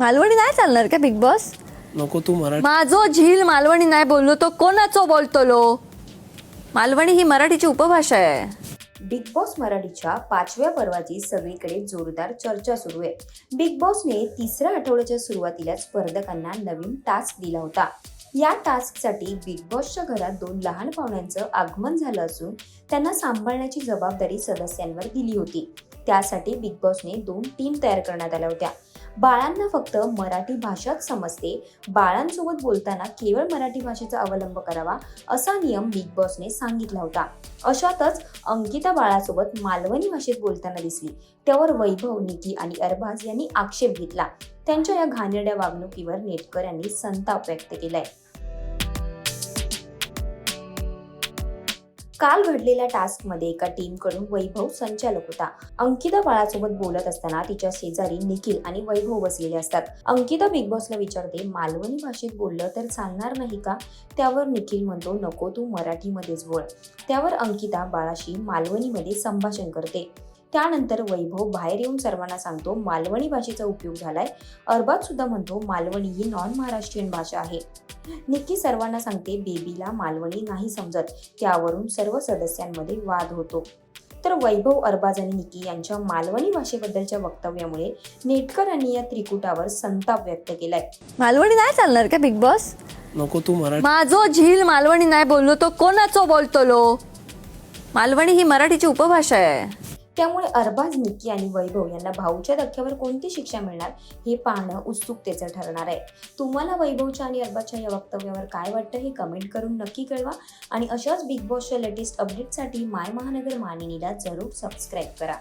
मालवणी नाही चालणार का बिग बॉस? नको तू मराठी माझो झील मालवणी नाही बोललो तो कोणाचो बोलतलो? मालवणी ही मराठीची उपभाषा आहे. बिग बॉस मराठीच्या पाचव्या पर्वाची सगळीकडे जोरदार चर्चा सुरू आहे. बिग बॉसने तिसऱ्या आठवड्याच्या सुरुवातीला स्पर्धकांना नवीन टास्क दिला होता. या टास्कसाठी बिग बॉसच्या घरात दोन लहान पाहुण्यांचं आगमन झालं असून त्यांना सांभाळण्याची जबाबदारी सदस्यांवर दिली होती. त्यासाठी बिग बॉसने दोन टीम तयार करण्यात आल्या होत्या. बाळांना फक्त मराठी भाषाच समजते. बाळांसोबत बोलताना केवळ मराठी भाषेचा अवलंब करावा असा नियम बिग बॉसने सांगितला होता. अशातच अंकिता बाळासोबत मालवणी भाषेत बोलताना दिसली. त्यावर वैभव निकी आणि अरबाज यांनी आक्षेप घेतला. त्यांच्या या घाणेरड्या वागणुकीवर नेटकर यांनी संताप व्यक्त केलाय. काल घडलेल्या टास्कमध्ये एका टीमकडून वैभव संचालक होता. अंकिता बाळासोबत बोलत असताना तिच्या शेजारी निखिल आणि वैभव बसलेले असतात. अंकिता बिग बॉसला विचारते मालवणी भाषेत बोललं तर चालणार नाही का? त्यावर निखिल म्हणतो नको तू मराठीमध्येच बोल. त्यावर अंकिता बाळाशी मालवणीमध्ये संभाषण करते. त्यानंतर वैभव बाहेर येऊन सर्वांना सांगतो मालवणी भाषेचा उपयोग झालाय. अरबाज सुद्धा म्हणतो मालवणी ही नॉन महाराष्ट्रीयन भाषा आहे. निक्की सर्वांना सांगते बेबीला मालवणी नाही समजत. त्यावरून सर्व सदस्यांमध्ये वाद होतो. तर वैभव अरबाज आणि निकी यांच्या मालवणी भाषेबद्दलच्या वक्तव्यामुळे नेटकर यांनी या त्रिकुटावर संताप व्यक्त केलाय. मालवणी नाही चालणार का बिग बॉस? नको तू मराठी माझो झील मालवणी नाही बोललो तो कोणाचो बोलतलो? मालवणी ही मराठीची उपभाषा आहे. त्यामुळे अरबाज निक्की आणि वैभव यांना भाऊच्या धक्क्यावर कोणती शिक्षा मिळणार हे पाहणं उत्सुकतेचं ठरणार आहे. तुम्हाला वैभवच्या आणि अरबाजच्या या वक्तव्यावर काय वाटतं हे कमेंट करून नक्की कळवा. आणि अशाच बिग बॉसच्या लेटेस्ट अपडेटसाठी माय महानगर मानिनीला जरूर सबस्क्राईब करा.